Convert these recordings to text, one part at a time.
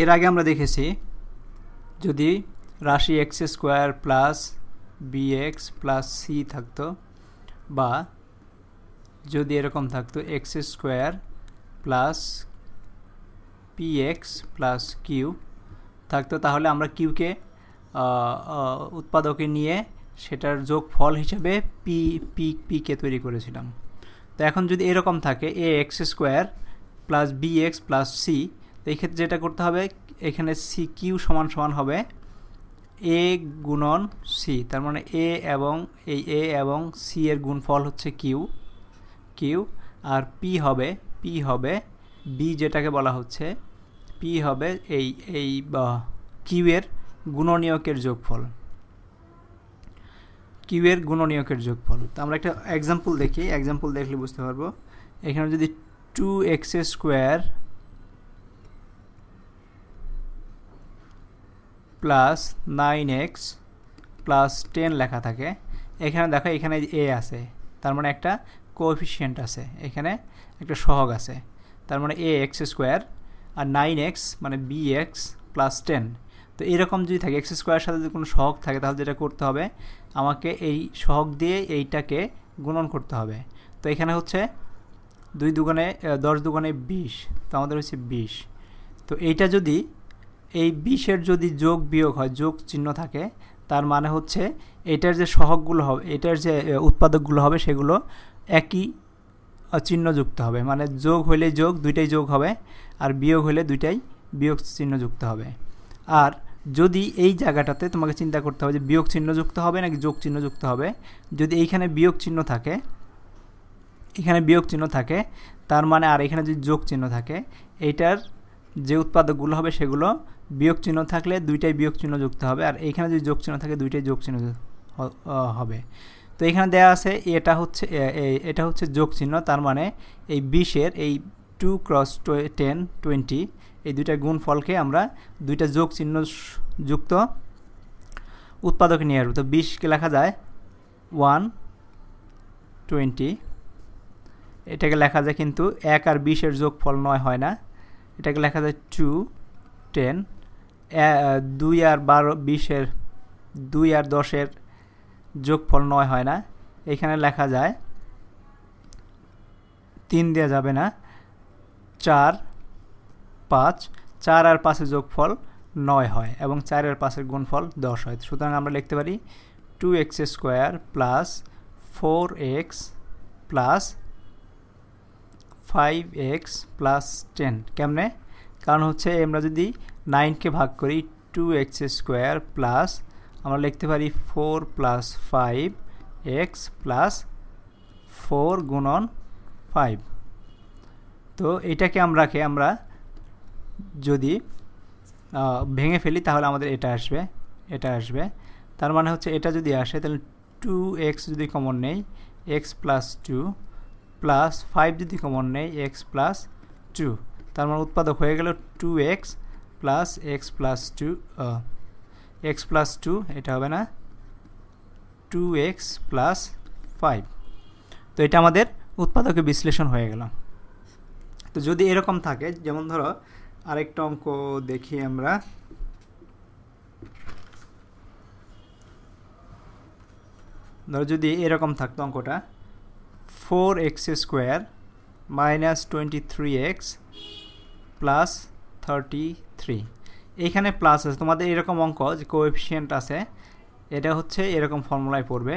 এর আগে আমরা দেখেছি যদি রাশি x square plus b x plus c থাকতো বা যদি এরকম থাকতো x square plus p x plus q থাকতো, তাহলে আমরা কিউকে উৎপাদকে নিয়ে সেটার যোগ ফল হিসেবে পি পি পিকে তৈরি করেছিলাম। তো এখন যদি এরকম থাকে a x square plus b x plus c এই ক্ষেত্রে যেটা করতে হবে, এখানে সি কিউ সমান সমান হবে এ গুণন সি তার মানে এ এবং এই এ এবং সি এর গুণফল হচ্ছে কিউ কিউ আর পি হবে পি হবে বি যেটাকে বলা হচ্ছে পি হবে এই এই কিউ এর গুণনীয়কের যোগফল। কিউ এর গুণনীয়কের যোগফল। তো আমরা একটা এক্সাম্পল দেখি এক্সাম্পল দেখলে বুঝতে পারব। এখানে যদি two x square plus nine x plus ten লেখা থাকে। এখানে দেখো, এখানে এ আছে, তার মানে একটা কোএফিসিয়েন্ট আছে। এখানে একটা সহগ আছে, তার মানে এ এক্স স্কোয়ার আর নাইন এক্স মানে বি এক্স প্লাস টেন তো এরকম যদি থাকে এক্স স্কোয়ারের সাথে যদি কোনো সহগ থাকে, তাহলে যেটা করতে হবে, আমাকে এই সহগ দিয়ে এইটাকে গুণন করতে হবে। তো এখানে হচ্ছে দুই দুগুণে দশ দুগুণে বিশ, তো আমাদের হচ্ছে বিশ। তো এইটা যদি এই বিশের যদি যোগ বিয়োগ হয়, যোগ চিহ্ন থাকে, তার মানে হচ্ছে এটার যে সহগগুলো হবে, এটার যে উৎপাদকগুলো হবে, সেগুলো একই চিহ্নযুক্ত হবে। মানে যোগ হইলে যোগ, দুইটাই যোগ হবে, আর বিয়োগ হলে দুইটাই বিয়োগ চিহ্ন যুক্ত হবে। আর যদি এই জায়গাটাতে তোমাকে চিন্তা করতে হবে যে বিয়োগ চিহ্ন যুক্ত হবে নাকি যোগ চিহ্ন যুক্ত হবে, যদি এইখানে বিয়োগ চিহ্ন থাকে, এখানে বিয়োগ চিহ্ন থাকে, তার মানে আর এখানে যদি যোগ চিহ্ন থাকে, এইটার যে উৎপাদকগুলো হবে, সেগুলো বিয়োগ চিহ্ন থাকলে দুইটাই বিয়োগ চিহ্ন যুক্ত হবে। আর এইখানে যদি যোগ চিহ্ন থাকে, দুইটাই যোগ চিহ্ন হবে। তো এখানে দেয়া আছে, এটা হচ্ছে এটা হচ্ছে যোগ চিহ্ন, তার মানে এই বিশের এই টু ক্রস টেন টোয়েন্টি এই দুইটা গুণ ফলকে আমরা দুইটা যোগ চিহ্ন যুক্ত উৎপাদকে নিয়ে আসব। তো বিশকে লেখা যায় ওয়ান টোয়েন্টি এটাকে লেখা যায় কিন্তু এক আর বিশের যোগ ফল নয় হয় না। এটাকে লেখা যায় টু টেন দুই আর বারো, বিশের, দুই আর দশের যোগফল নয় হয় না। এখানে লেখা যায়, তিন দেওয়া যাবে না, চার, পাঁচ, চার আর পাঁচের যোগফল নয় হয় এবং চারের পাঁচের গুণফল দশ হয়। সুতরাং আমরা লিখতে পারি two x square plus four x plus five x plus ten কেমনে? কারণ হচ্ছে আমরা যদি নাইনকে ভাগ করি টু এক্স স্কোয়ার প্লাস আমরা লিখতে পারি four plus five x plus four গুণন ফাইভ তো এটাকে আমরাকে আমরা যদি ভেঙে ফেলি তাহলে আমাদের এটা আসবে এটা আসবে। তার মানে হচ্ছে এটা যদি আসে তাহলে টু এক্স যদি কমন নেই x plus two plus five যদি কমন নেই এক্স প্লাস টু তার মানে উৎপাদক হয়ে গেল two x plus x plus two x plus two এটা হবে না টু এক্স প্লাস ফাইভ তো এটা আমাদের উৎপাদকে বিশ্লেষণ হয়ে গেল। তো যদি এরকম থাকে, যেমন ধরো, আরেকটা অঙ্ক দেখি আমরা। ধরো যদি এরকম থাকতো অঙ্কটা four x square minus twenty three x plus thirty three এইখানে প্লাস আছে। তোমাদের এরকম অঙ্ক যে কোএফিসিয়েন্ট আছে, এটা হচ্ছে এরকম ফর্মুলায় পড়বে।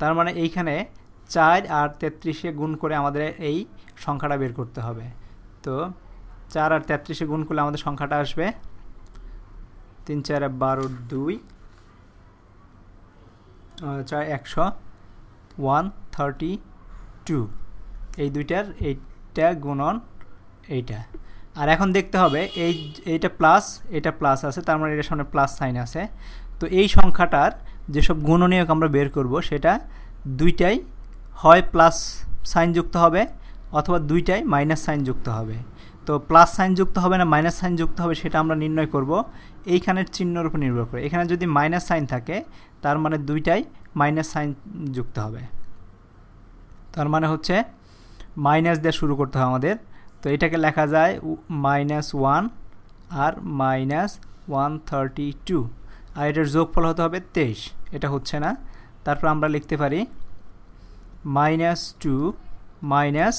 তার মানে এইখানে চার আর তেত্রিশে গুণ করে আমাদের এই সংখ্যাটা বের করতে হবে। তো চার আর তেত্রিশে গুণ করলে আমাদের সংখ্যাটা আসবে তিন চার বারো দুই চার একশো ওয়ান থার্টি টু। এই দুইটার এইটা গুণন এইটা। আর এখন দেখতে হবে এই, এইটা প্লাস এটা প্লাস আছে, তার মানে এটার সামনে প্লাস সাইন আছে। তো এই সংখ্যাটার যেসব গুণনীয়ক আমরা বের করব, সেটা দুইটাই হয় প্লাস সাইন যুক্ত হবে অথবা দুইটাই মাইনাস সাইন যুক্ত হবে। তো প্লাস সাইন যুক্ত হবে না মাইনাস সাইন যুক্ত হবে সেটা আমরা নির্ণয় করব এইখানের চিহ্নর উপর নির্ভর করে। এখানে যদি মাইনাস সাইন থাকে, তার মানে দুইটাই মাইনাস সাইন যুক্ত হবে। তার মানে হচ্ছে মাইনাস দিয়ে শুরু করতে হবে আমাদের। তো এটাকে লেখা যায় মাইনাস ওয়ান আর মাইনাস ওয়ান থার্টি টু আর এটার যোগফল হতে হবে তেইশ। এটা হচ্ছে না। তারপর আমরা লিখতে পারি minus two minus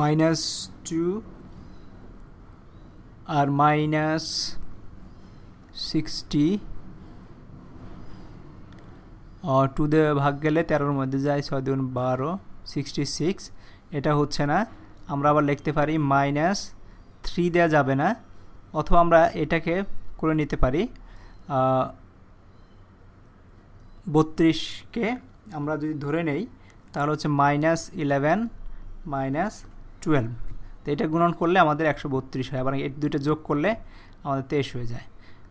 minus two আর মাইনাস সিক্সটি টু দে ভাগ গেলে তেরোর মধ্যে যায় ছয় দুগুণ বারো সিক্সটি সিক্স এটা হচ্ছে না, আমরা আবার লিখতে পারি মাইনাস থ্রি দেওয়া যাবে না, অথবা আমরা এটাকে করে নিতে পারি বত্রিশকে আমরা যদি ধরে নেই, তাহলে হচ্ছে মাইনাস ইলেভেন মাইনাস টুয়েলভ তো এটা গুণন করলে আমাদের একশো বত্রিশ হয় আবার এই দুইটা যোগ করলে আমাদের তেইশ হয়ে যায়।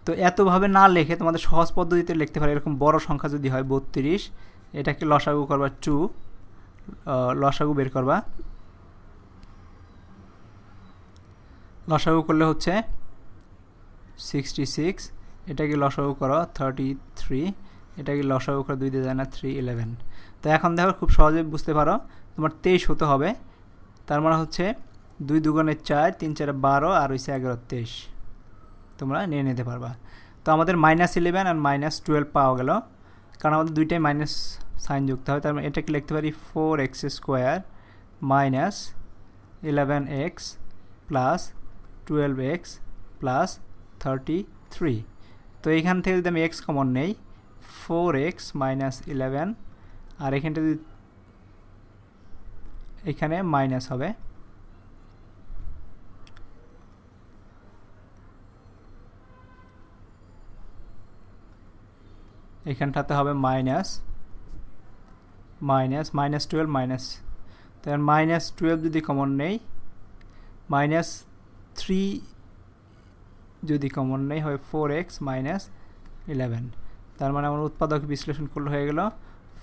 তো এতভাবে না লেখে তোমাদের সহজ পদ্ধতিতে লিখতে পারে, এরকম বড় সংখ্যা যদি হয় বত্রিশ, এটাকে লসাগু করবা টু লসাগু বের করবা। লসাগু করলে হচ্ছে সিক্সটি সিক্স, এটাকে লসাগু করো থার্টি থ্রি, এটাকে লসাগু করে দুই দিয়ে না, থ্রি ইলেভেন। তো এখন দেখো খুব সহজে বুঝতে পারো, তোমার তেইশ হতে হবে, তার মানে হচ্ছে দুই দুগুণের চার, তিন চারে বারো, আর হচ্ছে এগারো, তেইশ। তোমরা নিয়ে নিতে পারবা। তো আমাদের মাইনাস ইলেভেন আর মাইনাস টুয়েলভ পাওয়া গেল। কারণ আমাদের দুইটাই মাইনাস সাইন যুক্ত হয়। তার মানে এটাকে লিখতে পারি four x square minus eleven x plus twelve x plus thirty three তো এইখান থেকে যদি আমি এক্স কমন নেই ফোর এক্স মাইনাস ইলেভেন আর এখানটা যদি এখানে মাইনাস হবে। এখানটাতে হবে minus minus minus twelve minus তার মাইনাস টুয়েলভ যদি কমন নেই মাইনাস থ্রি যদি কমন নেই হয় ফোর এক্স মাইনাস ইলেভেন তার মানে আমার উৎপাদক বিশ্লেষণ করলে হয়ে গেল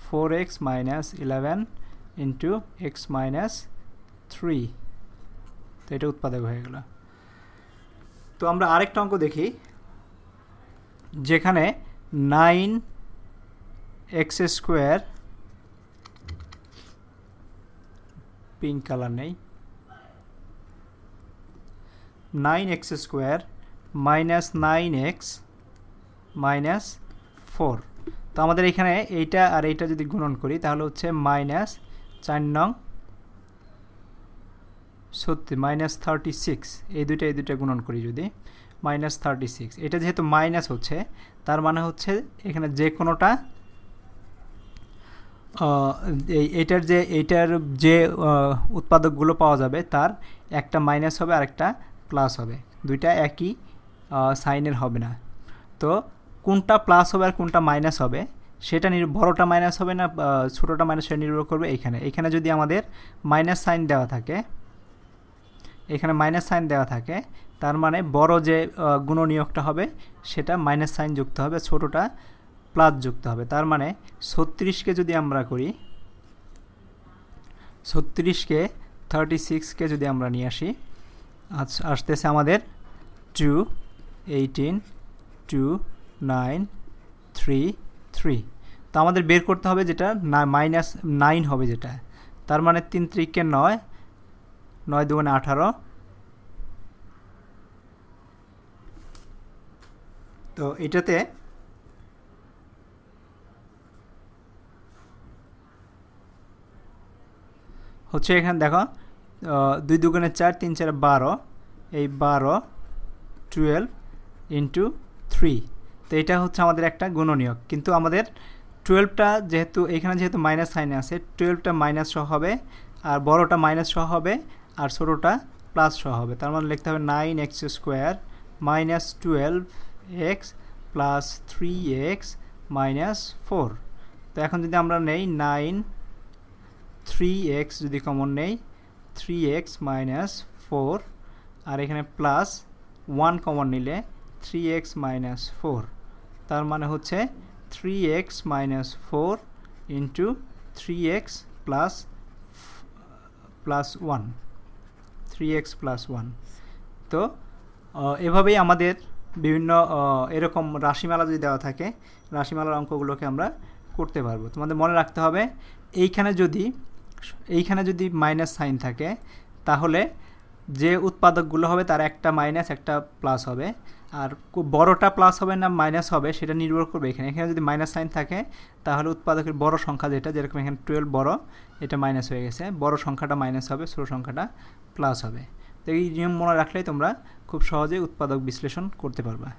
four x minus eleven into x minus three তো এটা উৎপাদক হয়ে গেল। তো আমরা আরেকটা অঙ্ক দেখি, যেখানে nine x square pink colour নেই। Nine x square minus nine x minus four. তো আমাদের এখানে এইটা আর এইটা যদি গুণন করি, তাহলে হচ্ছে মাইনাস চার নং সত্যি মাইনাস থার্টি সিক্স। এই দুইটা এই দুইটা গুণন করি যদি, মাইনাস থার্টি সিক্স। এটা যেহেতু মাইনাস হচ্ছে, তার মানে হচ্ছে এখানে যে কোনোটা এই এটার যে এইটার যে উৎপাদকগুলো পাওয়া যাবে, তার একটা মাইনাস হবে আর একটা প্লাস হবে। দুইটা একই সাইনের হবে না। তো কোনটা প্লাস হবে আর কোনটা মাইনাস হবে, সেটা বড়টা মাইনাস হবে না ছোটোটা মাইনাস সেটা নির্ভর করবে এখানে। এখানে যদি আমাদের মাইনাস সাইন দেওয়া থাকে, এখানে মাইনাস সাইন দেওয়া থাকে, তার মানে বড় যে গুণনীয়কটা হবে, সেটা মাইনাস সাইন যুক্ত হবে, ছোটোটা প্লাস যুক্ত হবে। তার মানে ছত্রিশকে যদি আমরা করি, ছত্রিশকে থার্টি সিক্সকে যদি আমরা নিয়ে আসি আসতেছে আমাদের two eighteen two nine three three তো আমাদের বের করতে হবে যেটা মাইনাস নাইন হবে যেটা। তার মানে তিন ত্রিককে নয় নয় দুগুণে আঠারো। তো এটাতে হচ্ছে এখানে দেখো দুই দুগুণে চার, তিন চার বারো, এই বারো টুয়েলভ ইন্টু থ্রি তো এটা হচ্ছে আমাদের একটা গুণনীয়ক। কিন্তু আমাদের টুয়েলভটা যেহেতু, এখানে যেহেতু মাইনাস সাইনে আছে টুয়েলভটা মাইনাস সহ হবে, আর বড়োটা মাইনাস সহ হবে, আর ছোটোটা প্লাস সহ হবে। তার মানে লিখতে হবে nine x square minus twelve x plus three x minus four তো এখন যদি আমরা নেই নাইন থ্রি এক্স যদি কমন নেই থ্রি এক্স মাইনাস ফোর আর এখানে প্লাস ওয়ান কমন নিলে থ্রি এক্স মাইনাস ফোর তার মানে হচ্ছে three x minus four into three x plus plus one three x plus one তো এভাবেই আমাদের বিভিন্ন এরকম রাশিমালা যদি দেওয়া থাকে, রাশিমালার অঙ্কগুলোকে আমরা করতে পারব। তোমাদের মনে রাখতে হবে, এইখানে যদি এইখানে যদি মাইনাস সাইন থাকে, তাহলে যে উৎপাদকগুলো হবে তার একটা মাইনাস একটা প্লাস হবে। আর বড়টা প্লাস হবে না মাইনাস হবে, সেটা নির্ভর করবে এখানে। এখানে যদি মাইনাস সাইন থাকে, তাহলে উৎপাদকের বড় সংখ্যা যেটা, যেরকম এখানে টুয়েলভ বড়, এটা মাইনাস হয়ে গেছে। বড় সংখ্যাটা মাইনাস হবে, ছোটো সংখ্যাটা প্লাস হবে। তো এই নিয়ম মনে রাখলেই তোমরা খুব সহজেই উৎপাদক বিশ্লেষণ করতে পারবা।